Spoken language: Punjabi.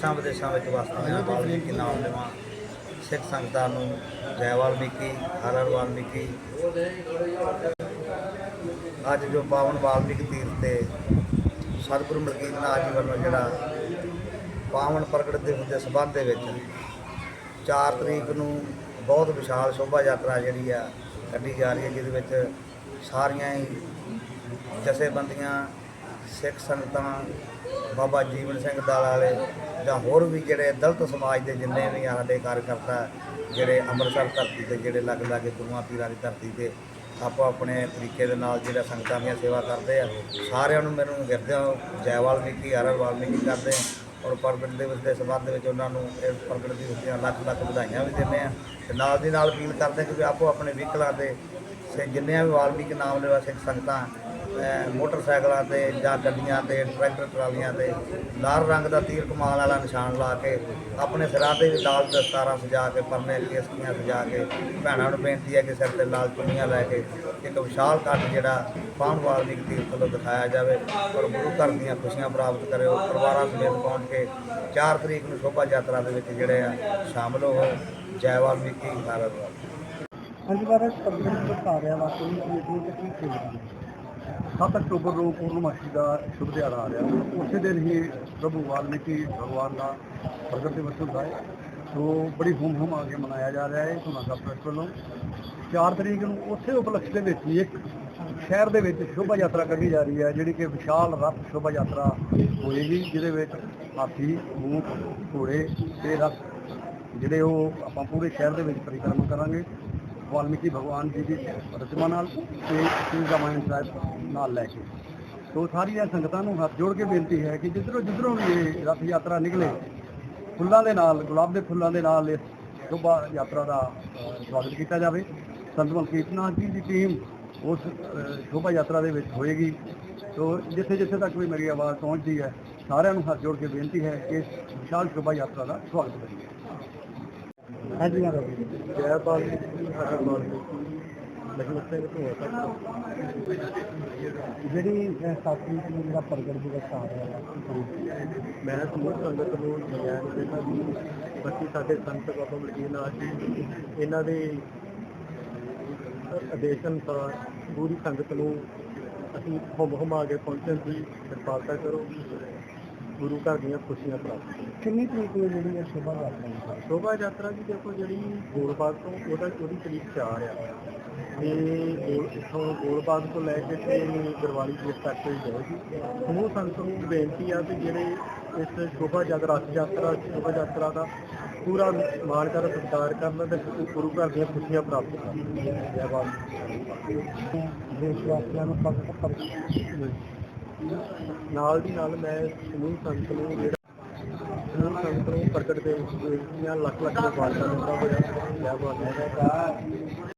ਦੇਸ਼ਾਂ ਵਿਦੇਸ਼ਾਂ ਵਿੱਚ ਵਸਦੀਆਂ ਵਾਲਮੀਕੀ ਨਾਮ ਦੇਵਾਂ ਸਿੱਖ ਸੰਗਤਾਂ ਨੂੰ ਜੈ ਵਾਲਮੀਕੀ, ਹਰ ਹਰ ਵਾਲਮੀਕੀ। ਅੱਜ ਜੋ ਪਾਵਨ ਵਾਲਮੀਕੀ ਤੀਰਥ ਤੇ ਸਤਿਗੁਰੂ ਮਲਕੀਤ ਨਾਥ ਜੀ ਵੱਲੋਂ ਜਿਹੜਾ ਪਾਵਨ ਪ੍ਰਗਟ ਦਿਵਸ ਦੇ ਸਬੰਧ ਦੇ ਵਿੱਚ 4 ਤਰੀਕ ਨੂੰ ਬਹੁਤ ਵਿਸ਼ਾਲ ਸ਼ੋਭਾ ਯਾਤਰਾ ਜਿਹੜੀ ਆ ਕੱਢੀ ਜਾ ਰਹੀ ਹੈ, ਜਿਹਦੇ ਵਿੱਚ ਸਾਰੀਆਂ ਹੀ ਜਥੇਬੰਦੀਆਂ ਸਿੱਖ ਸੰਗਤਾਂ, ਬਾਬਾ ਜੀਵਨ ਸਿੰਘ ਦਲ ਵਾਲੇ ਜਾਂ ਹੋਰ ਵੀ ਜਿਹੜੇ ਦਲਤ ਸਮਾਜ ਦੇ ਜਿੰਨੇ ਵੀ ਸਾਡੇ ਕਾਰਜਕਰਤਾ ਜਿਹੜੇ ਅੰਮ੍ਰਿਤਸਰ ਧਰਤੀ ਤੇ, ਜਿਹੜੇ ਲੱਗ ਲਾਗੇ ਗੁਰੂਆਂ ਪੀਰਾਂ ਦੀ ਧਰਤੀ ਤੇ ਆਪੋ ਆਪਣੇ ਤਰੀਕੇ ਦੇ ਨਾਲ ਜਿਹੜਾ ਸੰਗਤਾਂ ਦੀਆਂ ਸੇਵਾ ਕਰਦੇ ਆ, ਸਾਰਿਆਂ ਨੂੰ ਮੈਨੂੰ ਗਿਰਦਿਆਂ ਜੈਵਾਲ ਵਾਲਮੀਕੀ ਕੀ ਹਰ ਵਾਲਮੀਕੀ ਕਰਦੇ ਆ ਔਰ ਪ੍ਰਗਟ ਦਿਵਸ ਦੇ ਸੰਬੰਧ ਵਿੱਚ ਉਹਨਾਂ ਨੂੰ ਇਹ ਪ੍ਰਗਟ ਦਿਵਸ ਦੀਆਂ ਲੱਖ ਲੱਖ ਵਧਾਈਆਂ ਵੀ ਦਿੰਦੇ ਆ ਤੇ ਨਾਲ ਦੀ ਨਾਲ ਅਪੀਲ ਕਰਦੇ ਕਿ ਆਪੋ ਆਪਣੇ ਵਹੀਕਲਾਂ ਤੇ ਸੇ ਜਿੰਨੀਆਂ ਵੀ ਵਾਲਮੀਕੀ ਨਾਮ ਦੇ ਸਿੱਖ ਸੰਗਤਾਂ ਮੋਟਰਸਾਈਕਲਾਂ ਤੇ ਜਾਂ ਗੱਡੀਆਂ ਤੇ, ਟਰੈਕਟਰ ਟਰਾਲੀਆਂ ਤੇ, ਲਾਲ ਰੰਗ ਦਾ ਤੀਰ ਕਮਾਲ ਵਾਲਾ ਨਿਸ਼ਾਨ ਲਾ ਕੇ ਆਪਣੇ ਸਿਰਾਂ ਤੇ ਵੀ ਲਾਲ ਦਸਤਾਰਾਂ ਸਜਾ ਕੇ, ਪਰਨੇ ਕੇਸਕੀਆਂ ਸਜਾ ਕੇ, ਭੈਣਾਂ ਨੂੰ ਬੇਨਤੀ ਹੈ ਕਿ ਸਿਰ ਤੇ ਲਾਲ ਚੁੰਨੀਆਂ ਲੈ ਕੇ ਇੱਕ ਵਿਸ਼ਾਲ ਕੱਟ ਜਿਹੜਾ ਪਾਉਣ ਵਾਲਮੀਕ ਤੀਰਥ ਵੱਲੋਂ ਦਿਖਾਇਆ ਜਾਵੇ ਔਰ ਗੁਰੂ ਘਰ ਦੀਆਂ ਖੁਸ਼ੀਆਂ ਪ੍ਰਾਪਤ ਕਰਿਓ। ਪਰਿਵਾਰਾਂ ਸਮੇਤ ਪਹੁੰਚ ਕੇ 4 ਤਰੀਕ ਨੂੰ ਸ਼ੋਭਾ ਯਾਤਰਾ ਦੇ ਵਿੱਚ ਜਿਹੜੇ ਆ ਸ਼ਾਮਲ ਹੋਵੋ। ਜੈ ਵਾਲਮੀਕੀ, ਭਾਰਤ ਵਾਲ। ਹਾਂਜੀ ਮਹਾਰਾਜ ਪ੍ਰਗਟ ਦਿਵਸ ਆ ਰਿਹਾ ਮੀਟਿੰਗ ਤੇ ਕੀ 7 ਅਕਤੂਬਰ ਨੂੰ ਪੂਰਨਮਾਸ਼ੀ ਦਾ ਸ਼ੁਭ ਦਿਹਾੜਾ ਆ ਰਿਹਾ। ਉਸੇ ਦਿਨ ਹੀ ਪ੍ਰਭੂ ਵਾਲਮੀਕੀ ਭਗਵਾਨ ਦਾ ਪ੍ਰਗਟ ਦਿਵਸ ਹੁੰਦਾ ਹੈ। ਸੋ ਬੜੀ ਹੂਮ ਹੂਮ ਆ ਕੇ ਮਨਾਇਆ ਜਾ ਰਿਹਾ ਹੈ ਧੁਨਾਗਾ ਪ੍ਰੈਸ ਵੱਲੋਂ। 4 ਤਰੀਕ ਨੂੰ ਉਸੇ ਉਪਲਕਸ਼ ਦੇ ਵਿੱਚ ਹੀ ਇੱਕ ਸ਼ਹਿਰ ਦੇ ਵਿੱਚ ਸ਼ੋਭਾ ਯਾਤਰਾ ਕੱਢੀ ਜਾ ਰਹੀ ਹੈ, ਜਿਹੜੀ ਕਿ ਵਿਸ਼ਾਲ ਰੱਥ ਸ਼ੋਭਾ ਯਾਤਰਾ ਹੋਏਗੀ, ਜਿਹਦੇ ਵਿੱਚ ਹਾਥੀ ਊਂਟ ਘੋੜੇ ਤੇ ਰੱਥ, ਜਿਹੜੇ ਉਹ ਆਪਾਂ ਪੂਰੇ ਸ਼ਹਿਰ ਦੇ ਵਿੱਚ ਪਰਿਕਰਮਾ ਕਰਾਂਗੇ। ਵਾਲਮੀਕੀ ਭਗਵਾਨ ਜੀ ਦੀ ਰਚਨਾ ਨਾਲ ਤੇ ਸ਼੍ਰੀ ਰਾਮਾਇਣ ਸਾਹਿਬ ਨਾਲ ਲੈ ਕੇ। ਸੋ ਸਾਰੀਆਂ ਸੰਗਤਾਂ ਨੂੰ ਹੱਥ ਜੋੜ ਕੇ ਬੇਨਤੀ ਹੈ ਕਿ ਜਿੱਧਰੋਂ ਜਿੱਧਰੋਂ ਵੀ ਇਹ ਰਥ ਯਾਤਰਾ ਨਿਕਲੇ, ਫੁੱਲਾਂ ਦੇ ਨਾਲ, ਗੁਲਾਬ ਦੇ ਫੁੱਲਾਂ ਦੇ ਨਾਲ ਇਸ ਸ਼ੋਭਾ ਯਾਤਰਾ ਦਾ ਸਵਾਗਤ ਕੀਤਾ ਜਾਵੇ। ਸੰਤ ਮਲਕੀਤ ਨਾਥ ਜੀ ਦੀ ਟੀਮ ਉਸ ਸ਼ੋਭਾ ਯਾਤਰਾ ਦੇ ਵਿੱਚ ਹੋਏਗੀ। ਸੋ ਜਿੱਥੇ ਜਿੱਥੇ ਤੱਕ ਵੀ ਮੇਰੀ ਆਵਾਜ਼ ਪਹੁੰਚਦੀ ਹੈ, ਸਾਰਿਆਂ ਨੂੰ ਹੱਥ ਜੋੜ ਕੇ ਬੇਨਤੀ ਹੈ ਕਿ ਇਸ ਵਿਸ਼ਾਲ ਸ਼ੋਭਾ ਯਾਤਰਾ ਦਾ ਸਵਾਗਤ ਕਰੀਏ। ਹਾਂਜੀ। ਜਿਹੜੀ ਸਾਥੀ ਨੂੰ ਜਿਹੜਾ ਪ੍ਰਗਟ ਦਿਵਸ ਆ ਰਿਹਾ ਹੈ ਮੈਂ ਸਮੂਹ ਸੰਗਤ ਨੂੰ ਨਿਆਂ ਦੇਣਾ ਵੀ ਬਾਕੀ ਸਾਡੇ ਸੰਤ ਬਾਬਾ ਮਲਕੀਤ ਨਾਥ ਜੀ ਇਹਨਾਂ ਦੇ ਆਦੇਸ਼ ਅਨੁਸਾਰ ਪੂਰੀ ਸੰਗਤ ਨੂੰ ਅਸੀਂ ਹੁਮ ਹੁਮਾ ਕੇ ਪਹੁੰਚਣ ਦੀ ਕਿਰਪਾਲਤਾ ਕਰੋ। ਗੁਰੂ ਘਰ ਦੀਆਂ ਖੁਸ਼ੀਆਂ ਪ੍ਰਾਪਤ ਕਰੋ ਕਿੰਨੀ ਤਰੀਕ ਨੂੰ ਜਿਹੜੀ ਇਹ ਸ਼ੋਭਾ ਯਾਤਰਾ ਹੈ ਸ਼ੋਭਾ ਯਾਤਰਾ ਦੀ ਦੇਖੋ ਜਿਹੜੀ ਗੋਲਬਾਗ ਤੋਂ ਉਹਦਾ ਉਹਦੀ ਤਰੀਕ 4 ਆ। ਤੇ ਇੱਥੋਂ ਗੋਲਬਾਗ ਤੋਂ ਲੈ ਕੇ ਤੇ ਗਰਵਾਲੀ ਜੀ ਤੱਕ ਜਾਏਗੀ ਸਮੂਹ ਸੰਗਤ ਨੂੰ ਬੇਨਤੀ ਆ ਕਿ ਜਿਹੜੇ ਇਸ ਸ਼ੋਭਾ ਯਾਤਰਾ ਯਾਤਰਾ ਸ਼ੋਭਾ ਯਾਤਰਾ ਦਾ ਪੂਰਾ ਮਾਣ ਕਰ ਸਤਿਕਾਰ ਕਰਨ ਤੇ ਗੁਰੂ ਘਰ ਦੀਆਂ ਖੁਸ਼ੀਆਂ ਪ੍ਰਾਪਤ ਕਰਨ। ਜੈ ਬਾਬਾ ਦੇਸ਼ ਵਾਸੀਆਂ ਨੂੰ ਪ੍ਰਗਟ ਕਰ ਨਾਲ ਦੀ ਨਾਲ ਮੈਂ ਸਮੂਹ ਸੰਗਤ ਨੂੰ ਜਿਹੜਾ ਸਮੂਹ ਸੰਗਤ ਨੂੰ ਪ੍ਰਗਟ ਦੇ ਦੀਆਂ ਲੱਖ ਲੱਖ ਮੁਬਾਰਕਾਂ ਦਿੰਦਾ ਹੋਇਆ ਜੈ ਬਾਬਾ